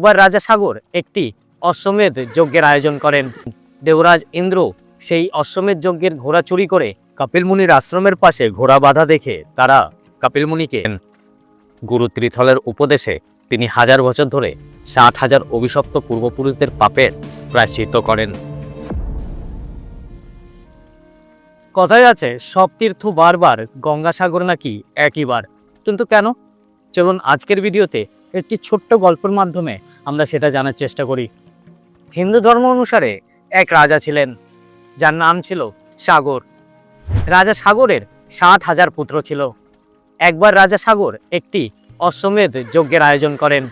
একবার রাজা সাগর একটি অশ্বমেধ যজ্ঞের আয়োজন করেন। দেবরাজ ইন্দ্র সেই অশ্বমেধ যজ্ঞের ঘোড়া চুরি করে কপিল মুনির আশ্রমের পাশে ঘোড়া বাঁধা দেখে তারা কপিল মুনিকে গুরু ত্রিথলের উপদেশে তিনি হাজার বছর ধরে ষাট হাজার অভিশপ্ত পূর্বপুরুষদের পাপের প্রায়শ্চিত্ত করেন। কথায় আছে, সব তীর্থ বারবার গঙ্গাসাগর নাকি একইবার কিন্তু কেন? চলুন আজকের ভিডিওতে একটি ছোট্ট গল্পের মাধ্যমে আমরা সেটা জানার চেষ্টা করি। হিন্দু ধর্ম অনুসারে এক রাজা ছিলেন, যার নাম ছিল সাগর। রাজা সাগরের ষাট হাজার পুত্র ছিল। একবার রাজা সাগর একটি অশ্বমেধ যজ্ঞের আয়োজন করেন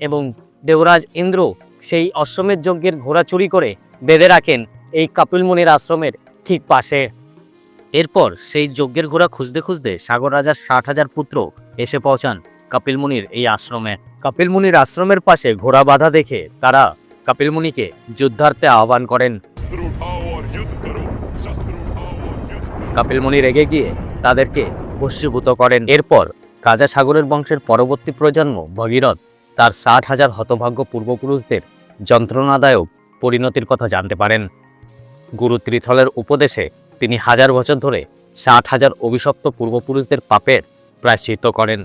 এবং দেবরাজ ইন্দ্র সেই অশ্বমেধ যজ্ঞের ঘোড়া চুরি করে বেঁধে রাখেন এই কপিল মুনির আশ্রমের ঠিক পাশে। এরপর সেই যজ্ঞের ঘোড়া খুঁজতে খুঁজতে সাগর রাজার ষাট হাজার পুত্র এসে পৌঁছান। কপিল মুনির এই আশ্রমে। কপিল মুনির আশ্রমের পাশে ঘোড়া বাধা দেখে তারা কপিল মুনিকে যুদ্ধার্থে আহ্বান করেন। কপিল মুনি রেগে গিয়ে তাদেরকে ভস্মীভূত করেন। এরপর কাজা সাগরের বংশের পরবর্তী প্রজন্ম ভগীরথ তার ষাট হাজার হতভাগ্য পূর্বপুরুষদের যন্ত্রণাদায়ক পরিণতির কথা জানতে পারেন। গুরু ত্রিথলের উপদেশে তিনি হাজার বছর ধরে ষাট হাজার অভিশপ্ত পূর্বপুরুষদের পাপের প্রায়শ্চিত করেন।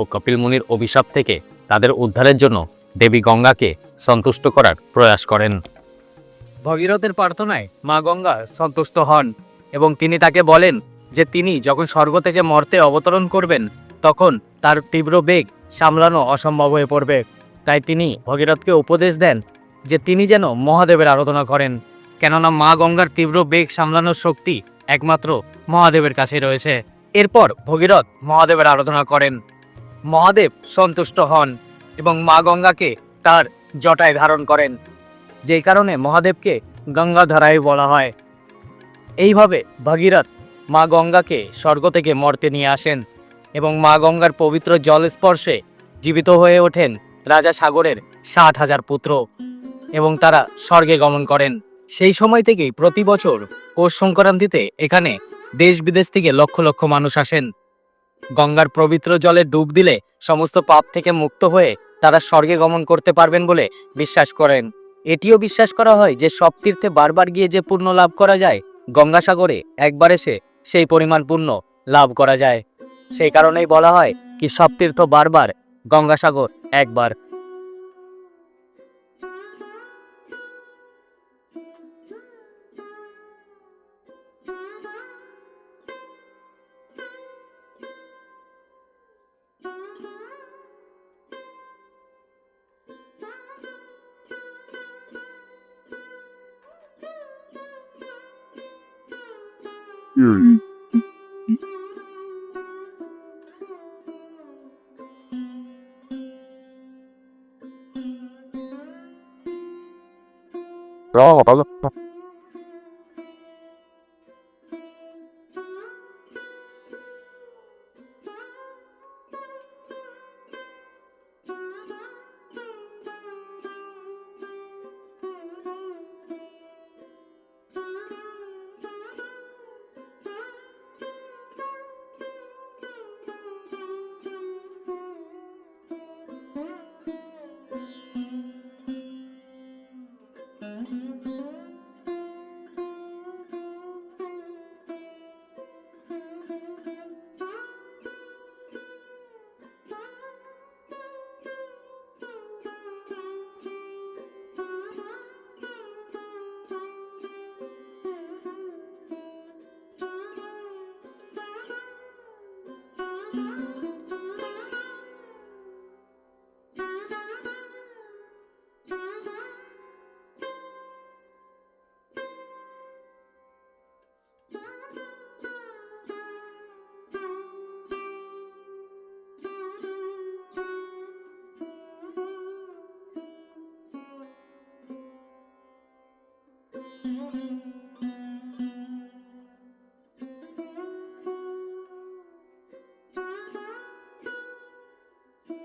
ও কপিল মুনির অভিশাপ থেকে তাদের উদ্ধারের জন্য দেবী গঙ্গাকে সন্তুষ্ট করার প্রয়াস করেন। ভগীরথের প্রার্থনায় মা গঙ্গা সন্তুষ্ট হন এবং তিনি তাকে বলেন যে তিনি যখন স্বর্গ থেকে মর্তে অবতরণ করবেন, তখন তার তীব্র বেগ সামলানো অসম্ভব হয়ে পড়বে। তাই তিনি ভগীরথকে উপদেশ দেন যে তিনি যেন মহাদেবের আরাধনা করেন। কেননা মা গঙ্গার তীব্র বেগ সামলানোর শক্তি একমাত্র মহাদেবের কাছে রয়েছে। এরপর ভগীরথ মহাদেবের আরাধনা করেন। মহাদেব সন্তুষ্ট হন এবং মা গঙ্গাকে তার জটায় ধারণ করেন, যেই কারণে মহাদেবকে গঙ্গাধারায় বলা হয়। এইভাবে ভাগীরথ মা গঙ্গাকে স্বর্গ থেকে মর্তে নিয়ে আসেন এবং মা গঙ্গার পবিত্র জল স্পর্শে জীবিত হয়ে ওঠেন রাজা সাগরের ষাট হাজার পুত্র এবং তারা স্বর্গে গমন করেন। সেই সময় থেকেই প্রতি বছর পৌষ সংক্রান্তিতে এখানে দেশ বিদেশ থেকে লক্ষ লক্ষ মানুষ আসেন। গঙ্গার পবিত্র জলে ডুব দিলে সমস্ত পাপ থেকে মুক্ত হয়ে তারা স্বর্গে গমন করতে পারবেন বলে বিশ্বাস করেন। এটিও বিশ্বাস করা হয় যে সব তীর্থে বারবার গিয়ে যে পূর্ণ লাভ করা যায়, গঙ্গাসাগরে একবার এসে সেই পরিমাণ পূর্ণ লাভ করা যায়। সেই কারণেই বলা হয় কি সব তীর্থ বারবার গঙ্গাসাগর একবার। Erie. Blah.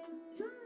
Hi.